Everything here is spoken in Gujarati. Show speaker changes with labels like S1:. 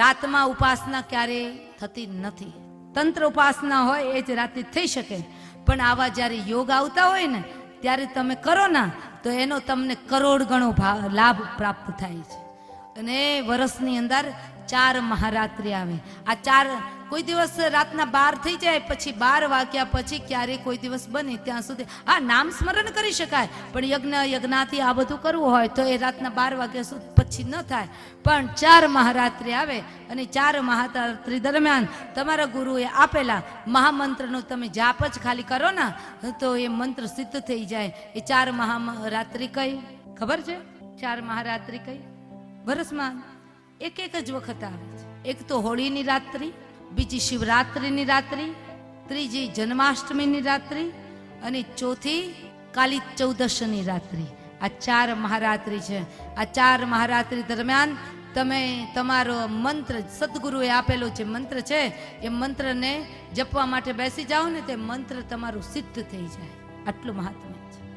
S1: રાતમાં ઉપાસના ક્યારેય થતી નથી. તંત્ર ઉપાસના હોય એ જ રાતે થઈ શકે. પણ આવા જ્યારે યોગ આવતા હોય ને, ત્યારે તમે કરો ના, તો એનો તમને કરોડ ગણો લાભ પ્રાપ્ત થાય છે. અને વર્ષની અંદર ચાર મહારાત્રિ આવે. આ ચાર કોઈ દિવસ રાતના બાર થઈ જાય, પછી બાર વાગ્યા પછી ક્યારે કોઈ દિવસ બને ત્યાં સુધી. હા, નામ સ્મરણ કરી શકાય, પણ યજ્ઞ, યજ્ઞાથી આ બધું કરવું હોય તો એ રાતના બાર વાગ્યા સુધી પછી ન થાય. પણ ચાર મહારાત્રિ આવે અને ચાર મહારાત્રિ દરમિયાન તમારા ગુરુએ આપેલા મહામંત્રનો તમે જાપ જ ખાલી કરો ને, તો એ મંત્ર સિદ્ધ થઈ જાય. એ ચાર મહારાત્રિ કઈ? ખબર છે? ચાર મહારાત્રિ કઈ? વરસમાં એક એક જ વખત આવે છે. એક તો હોળીની રાત્રિ, બીજી શિવરાત્રિની રાત્રિ, ત્રીજી જન્માષ્ટમીની રાત્રિ અને ચોથી કાલી ચૌદશની રાત્રિ. આ ચાર મહારાત્રિ છે. આ ચાર મહારાત્રિ દરમિયાન તમે તમારો મંત્ર સદગુરુએ આપેલો જે મંત્ર છે, એ મંત્રને જપવા માટે બેસી જાઓ ને તે મંત્ર તમારું સિદ્ધ થઈ જાય. આટલું મહાત્મ્ય છે.